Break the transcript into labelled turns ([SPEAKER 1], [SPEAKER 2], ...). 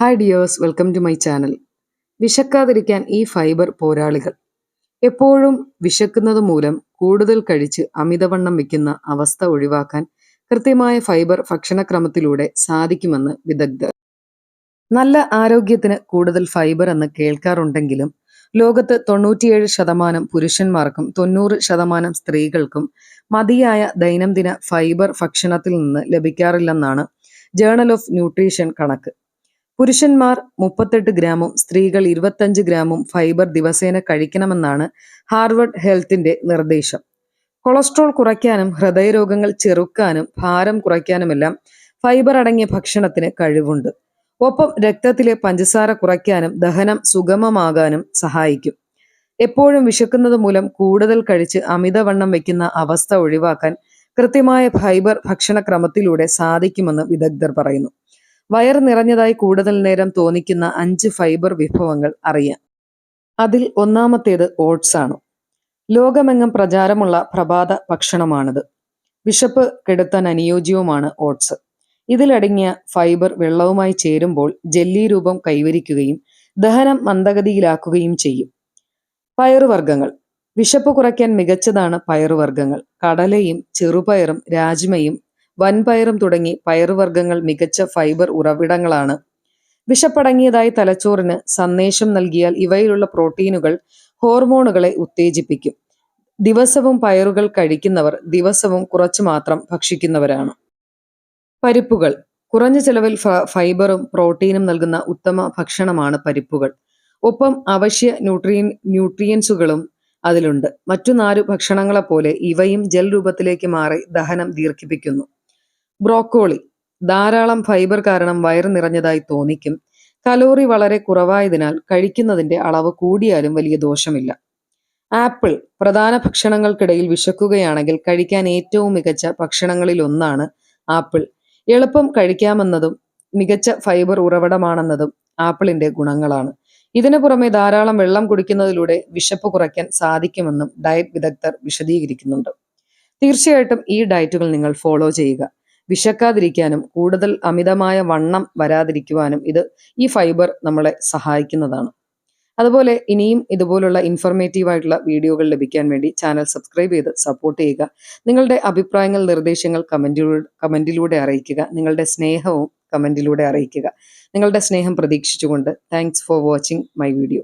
[SPEAKER 1] Hi dears welcome to my channel വിശക്കാതിരിക്കാൻ ഈ fibre പോരാളികൾ. എപ്പോഴും വിശക്കുന്നത് മൂലം കൂടുതൽ കഴിച്ച് അമിതവണ്ണം വയ്ക്കുന്ന അവസ്ഥ ഒഴിവാക്കാൻ കൃത്യമായ ഫൈബർ ഭക്ഷണക്രമത്തിലൂടെ സാധിക്കുമെന്ന് വിദഗ്ധർ. നല്ല ആരോഗ്യത്തിന് കൂടുതൽ ഫൈബർ എന്ന് കേൾക്കാറുണ്ടെങ്കിലും ലോകത്ത് തൊണ്ണൂറ്റിയേഴ് ശതമാനം പുരുഷന്മാർക്കും തൊണ്ണൂറ് ശതമാനം സ്ത്രീകൾക്കും മതിയായ ദൈനംദിന ഫൈബർ ഭക്ഷണത്തിൽ നിന്ന് ലഭിക്കാറില്ലെന്നാണ് ജേണൽ ഓഫ് ന്യൂട്രീഷൻ കണക്ക്. പുരുഷന്മാർ മുപ്പത്തെട്ട് ഗ്രാമും സ്ത്രീകൾ ഇരുപത്തഞ്ച് ഗ്രാമും ഫൈബർ ദിവസേന കഴിക്കണമെന്നാണ് ഹാർവർഡ് ഹെൽത്തിന്റെ നിർദ്ദേശം. കൊളസ്ട്രോൾ കുറയ്ക്കാനും ഹൃദയരോഗങ്ങൾ ചെറുക്കാനും ഭാരം കുറയ്ക്കാനുമെല്ലാം ഫൈബർ അടങ്ങിയ ഭക്ഷണത്തിന് കഴിവുണ്ട്. ഒപ്പം രക്തത്തിലെ പഞ്ചസാര കുറയ്ക്കാനും ദഹനം സുഗമമാകാനും സഹായിക്കും. എപ്പോഴും വിശക്കുന്നത് മൂലം കൂടുതൽ കഴിച്ച് അമിതവണ്ണം വയ്ക്കുന്ന അവസ്ഥ ഒഴിവാക്കാൻ കൃത്യമായ ഫൈബർ ഭക്ഷണക്രമത്തിലൂടെ സാധിക്കുമെന്ന് വിദഗ്ധർ പറയുന്നു. വയർ നിറഞ്ഞതായി കൂടുതൽ നേരം തോന്നിക്കുന്ന അഞ്ച് ഫൈബർ വിഭവങ്ങൾ അറിയാം. അതിൽ ഒന്നാമത്തേത് ഓട്സ് ആണ്. ലോകമെങ്ങും പ്രചാരമുള്ള പ്രഭാത ഭക്ഷണമാണിത്. വിശപ്പ് കെടുത്താൻ അനുയോജ്യവുമാണ് ഓട്സ്. ഇതിലടങ്ങിയ ഫൈബർ വെള്ളവുമായി ചേരുമ്പോൾ ജെല്ലി രൂപം കൈവരിക്കുകയും ദഹനം മന്ദഗതിയിലാക്കുകയും ചെയ്യും. പയറുവർഗങ്ങൾ. വിശപ്പ് കുറയ്ക്കാൻ മികച്ചതാണ് പയറുവർഗങ്ങൾ. കടലയും ചെറുപയറും രാജ്മയും വൻപയറും തുടങ്ങി പയറുവർഗങ്ങൾ മികച്ച ഫൈബർ ഉറവിടങ്ങളാണ്. വിഷപ്പടങ്ങിയതായി തലച്ചോറിന് സന്ദേശം നൽകിയാൽ ഇവയിലുള്ള പ്രോട്ടീനുകൾ ഹോർമോണുകളെ ഉത്തേജിപ്പിക്കും. ദിവസവും പയറുകൾ കഴിക്കുന്നവർ ദിവസവും കുറച്ചു മാത്രം ഭക്ഷിക്കുന്നവരാണ്. പരിപ്പുകൾ. കുറഞ്ഞ ചെലവിൽ ഫൈബറും പ്രോട്ടീനും നൽകുന്ന ഉത്തമ ഭക്ഷണമാണ് പരിപ്പുകൾ. ഒപ്പം അവശ്യ ന്യൂട്രിയൻ ന്യൂട്രിയൻസുകളും അതിലുണ്ട്. മറ്റു നാലു ഭക്ഷണങ്ങളെപ്പോലെ ഇവയും ജൽ രൂപത്തിലേക്ക് മാറി ദഹനം ദീർഘിപ്പിക്കുന്നു. ബ്രോക്കോളി. ധാരാളം ഫൈബർ കാരണം വയറ് നിറഞ്ഞതായി തോന്നിക്കും. കലോറി വളരെ കുറവായതിനാൽ കഴിക്കുന്നതിന്റെ അളവ് കൂടിയാലും വലിയ ദോഷമില്ല. ആപ്പിൾ പ്രധാന ഭക്ഷണങ്ങൾക്കിടയിൽ വിശക്കുകയാണെങ്കിൽ കഴിക്കാൻ ഏറ്റവും മികച്ച ഭക്ഷണങ്ങളിൽ ഒന്നാണ് ആപ്പിൾ. എളുപ്പം കഴിക്കാമെന്നതും മികച്ച ഫൈബർ ഉറവിടമാണെന്നതും ആപ്പിളിന്റെ ഗുണങ്ങളാണ്. ഇതിനു പുറമെ ധാരാളം വെള്ളം കുടിക്കുന്നതിലൂടെ വിശപ്പ് കുറയ്ക്കാൻ സാധിക്കുമെന്നും ഡയറ്റ് വിദഗ്ധർ വിശദീകരിക്കുന്നുണ്ട്. തീർച്ചയായിട്ടും ഈ ഡയറ്റുകൾ നിങ്ങൾ ഫോളോ ചെയ്യുക. വിശക്കാതിരിക്കാനും കൂടുതൽ അമിതമായ വണ്ണം വരാതിരിക്കുവാനും ഇത് ഈ ഫൈബർ നമ്മളെ സഹായിക്കുന്നതാണ്. അതുപോലെ ഇനിയും ഇതുപോലുള്ള ഇൻഫർമേറ്റീവ് ആയിട്ടുള്ള വീഡിയോകൾ ലഭിക്കാൻ വേണ്ടി ചാനൽ സബ്സ്ക്രൈബ് ചെയ്ത് സപ്പോർട്ട് ചെയ്യുക. നിങ്ങളുടെ അഭിപ്രായങ്ങൾ നിർദ്ദേശങ്ങൾ കമന്റിലൂടെ കമന്റിലൂടെ അറിയിക്കുക. നിങ്ങളുടെ സ്നേഹവും കമന്റിലൂടെ അറിയിക്കുക. നിങ്ങളുടെ സ്നേഹം പ്രതീക്ഷിച്ചുകൊണ്ട് thanks for watching my video